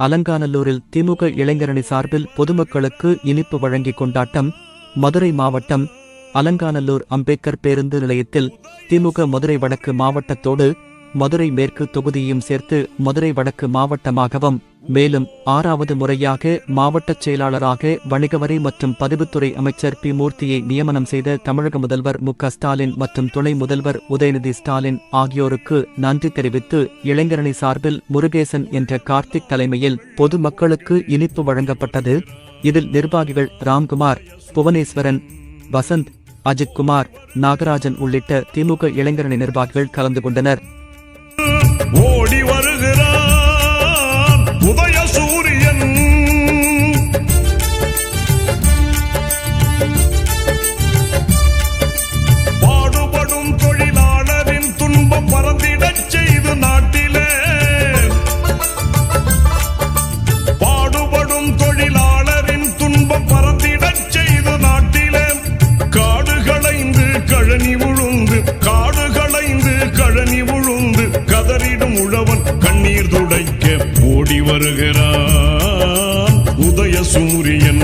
அலங்காநல்லூரில் திமுக இளைஞரணி சார்பில் பொதுமக்களுக்கு இனிப்பு வழங்கி கொண்டாட்டம் மதுரை மாவட்டம் அலங்காநல்லூர் அம்பேத்கர் பேருந்து நிலையத்தில் திமுக மதுரை வடக்கு மாவட்டத்தோடு மதுரை மேற்கு தொகுதியையும் சேர்த்து மதுரை வடக்கு மாவட்டமாகவும் மேலும் ஆறாவது முறையாக மாவட்டச் செயலாளராக வணிகவரி மற்றும் பதிவுத்துறை அமைச்சர் பி. மூர்த்தியை நியமனம் செய்த தமிழக முதல்வர் மு. ஸ்டாலின் மற்றும் துணை முதல்வர் உதயநிதி ஸ்டாலின் ஆகியோருக்கு நன்றி தெரிவித்து இளைஞரணி சார்பில் முருகேசன் என்ற கார்த்திக் தலைமையில் பொதுமக்களுக்கு இனிப்பு வழங்கப்பட்டது. இதில் நிர்வாகிகள் ராம்குமார் புவனேஸ்வரன் வசந்த் அஜித்குமார் நாகராஜன் உள்ளிட்ட திமுக இளைஞரணி நிர்வாகிகள் கலந்து கொண்டனர். ஓடி வருகிறான் ஓடி வருகிறான். உதய சூரியன்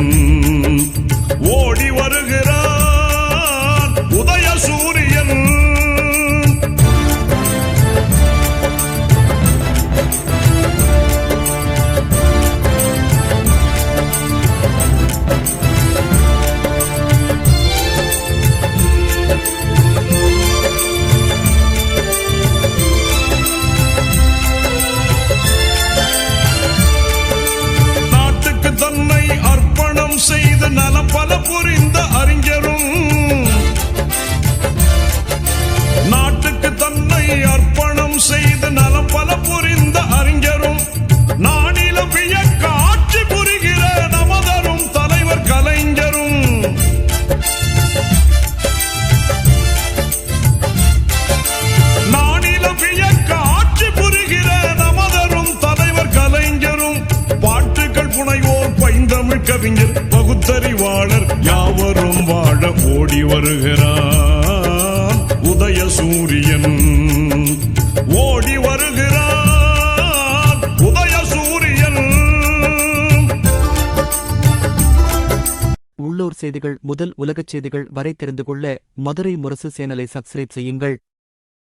தன்னை அர்ப்பணம் செய்து நலம் பல புரிந்து கவிஞர் பகுத்தறிவாளர் யாவரும் வாழ ஓடி வருகிறார். உதய சூரியன் ஓடி வருகிறார். உதய சூரியன் உள்ளூர் செய்திகள் முதல் உலகச் செய்திகள் வரை தெரிந்து கொள்ள மதுரை முரசு சேனலை சப்ஸ்கிரைப் செய்யுங்கள்.